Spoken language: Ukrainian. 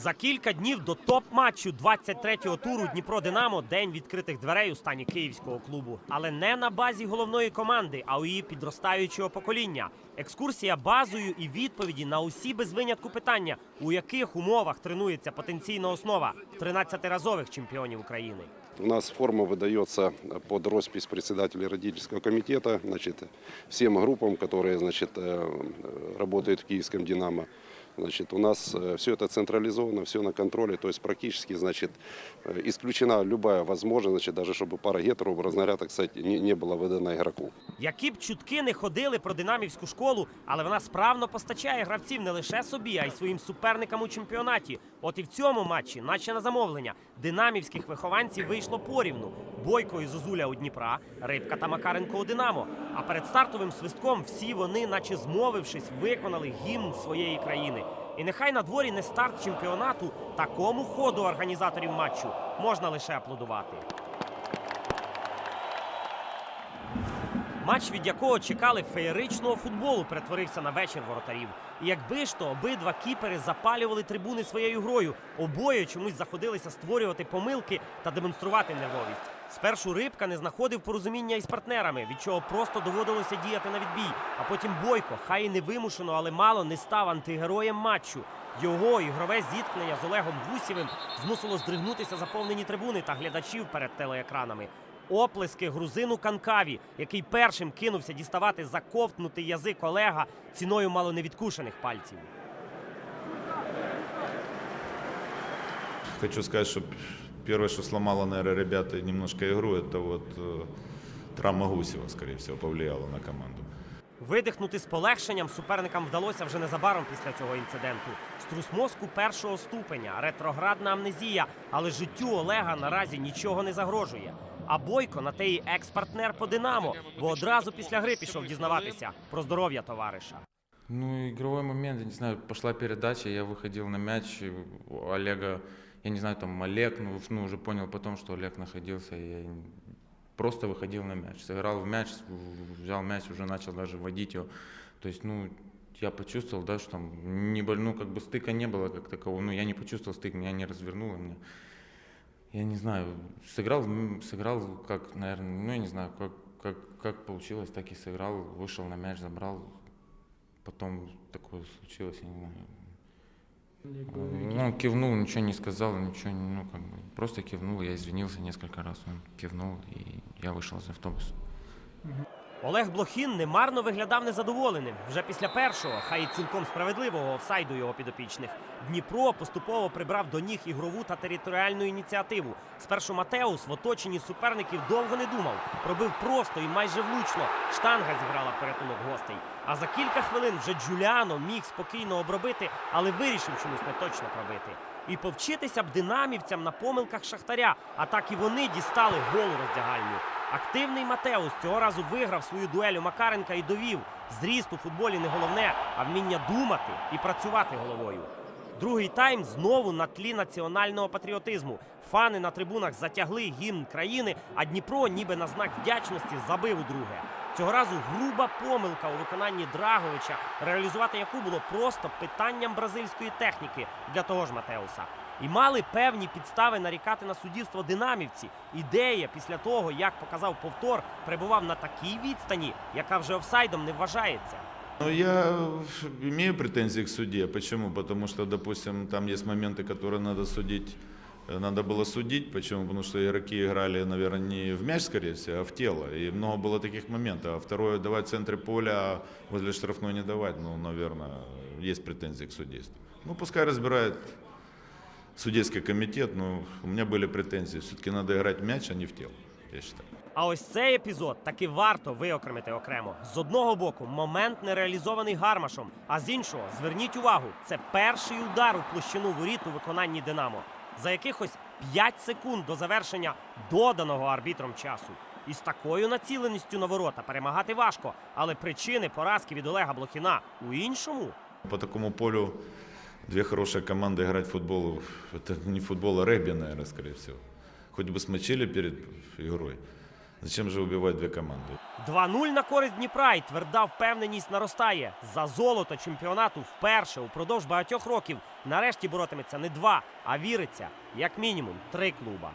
За кілька днів до топ-матчу 23-го туру Дніпро Динамо день відкритих дверей у стані київського клубу. Але не на базі головної команди, а у її підростаючого покоління. Екскурсія базою і відповіді на усі без винятку питання, у яких умовах тренується потенційна основа 13-разових чемпіонів України. У нас форма выдается под роспись председателя родительского комитета, значит, всем группам, которые, значит, э, работают в киевском «Динамо». Значит, у нас все это централизовано, все на контроле, то есть практически, значит, э, исключена любая возможность, значит, даже чтобы пара гетеров, образно говоря, так сказать, не, не была выдана игроку. Які б чутки не ходили про динамівську школу, але вона справно постачає гравців не лише собі, а й своїм суперникам у чемпіонаті. От і в цьому матчі, наче на замовлення, динамівських вихованців вийшло порівну. Бойко і Зозуля у Дніпра, Рибка та Макаренко у Динамо. А перед стартовим свистком всі вони, наче змовившись, виконали гімн своєї країни. І нехай на дворі не старт чемпіонату, такому ходу організаторів матчу можна лише аплодувати. Матч, від якого чекали феєричного футболу, перетворився на вечір воротарів. І якби ж то обидва кіпери запалювали трибуни своєю грою, обоє чомусь заходилися створювати помилки та демонструвати нервовість. Спершу рибка не знаходив порозуміння із партнерами, від чого просто доводилося діяти на відбій. А потім Бойко, хай і невимушено, але мало не став антигероєм матчу. Його ігрове зіткнення з Олегом Гусєвим змусило здригнутися заповнені трибуни та глядачів перед телеекранами. Оплески грузину Канкаві, який першим кинувся діставати заковтнутий язик Олега ціною мало невідкушених пальців. Хочу сказать, что первое, что сломало, наверное, ребята немножко игру, это вот э, травма Гусева, скорее всего, повлияла на команду. Видихнути з полегшенням суперникам вдалося вже незабаром після цього інциденту. Струс мозку першого ступеня, ретроградна амнезія, але життю Олега наразі нічого не загрожує. А Бойко на те й екс-партнер по Динамо, бо одразу після гри пішов дізнаватися про здоров'я товариша. Ну, игровой момент, я не знаю, пошла передача, я выходил на мяч, и у Олега, я не знаю, там Олег, ну, ну уже понял потом, что Олег находился, и я просто выходил на мяч, сыграл в мяч, взял мяч, уже начал даже водить его, то есть, ну, я почувствовал, да, что там не боль- ну, как бы стыка не было как такового, ну, я не почувствовал стык, меня не развернуло, мне, я не знаю, сыграл, сыграл как, наверное, ну, я не знаю, как, как, как получилось, так и сыграл, вышел на мяч, забрал, Потом такое случилось, я не знаю. Ну, кивнул, ничего не сказал, ничего, ну, как бы, просто кивнул, я извинился несколько раз, он кивнул, и я вышел из автобуса. Олег Блохін немарно виглядав незадоволеним. Вже після першого, хай і цілком справедливого офсайду його підопічних. Дніпро поступово прибрав до ніг ігрову та територіальну ініціативу. Спершу Матеус в оточенні суперників довго не думав. Пробив просто і майже влучно. Штанга зіграла порятунок гостей. А за кілька хвилин вже Джуліано міг спокійно обробити, але вирішив чомусь не точно пробити. І повчитися б динамівцям на помилках шахтаря, а так і вони дістали голу роздягальню. Активний Матеус цього разу виграв свою дуель у Макаренка і довів. Зріст у футболі не головне, а вміння думати і працювати головою. Другий тайм знову на тлі національного патріотизму. Фани на трибунах затягли гімн країни, а Дніпро, ніби на знак вдячності, забив у друге. Цього разу груба помилка у виконанні Драговича, реалізувати яку було просто питанням бразильської техніки для того ж Матеуса І мали певні підстави нарікати на суддівство динамівці. Ідея після того, як показав повтор, перебував на такій відстані, яка вже офсайдом не вважається. Ну, я имею претензии к судье. Почему? Потому что, допустим, там есть моменты, которые надо судить, э, надо было судить. Почему? Потому что игроки играли, наверное, не в мяч, скорее всего, а в тело. И много было таких моментов. А второе, давать в центре поля, а возле штрафной не давать, ну, наверное, есть претензии к судейству. Ну, пускай разбирает судейский комитет, но у меня были претензии. Все-таки надо играть в мяч, а не в тело, я считаю. А ось цей епізод таки варто виокремити окремо. З одного боку, момент не реалізований гармашом, а з іншого, зверніть увагу, це перший удар у площину воріт у виконанні Динамо. За якихось 5 секунд до завершення доданого арбітром часу. І з такою націленістю на ворота перемагати важко, але причини поразки від Олега Блохіна у іншому. По такому полю две хорошие команды играть в футбол. Это не футбол, а регби, наверное, скорее всего. Хоть бы смочили перед игрой. Зачем же убивать две команды? 2-0 на користь Дніпра і тверда впевненість наростає. За золото чемпіонату вперше упродовж багатьох років нарешті боротиметься не два, а віриться, як мінімум, три клуба.